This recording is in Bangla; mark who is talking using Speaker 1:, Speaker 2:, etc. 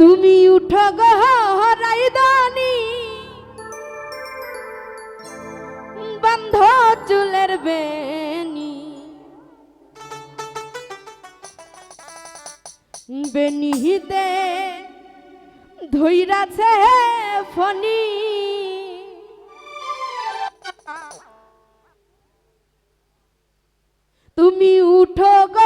Speaker 1: তুমি উঠো গহরাই দানি। বন্ধ চুলের বেনি। বেনিহিতে ধৈরাছে ফনি তুমি উঠো গহরাই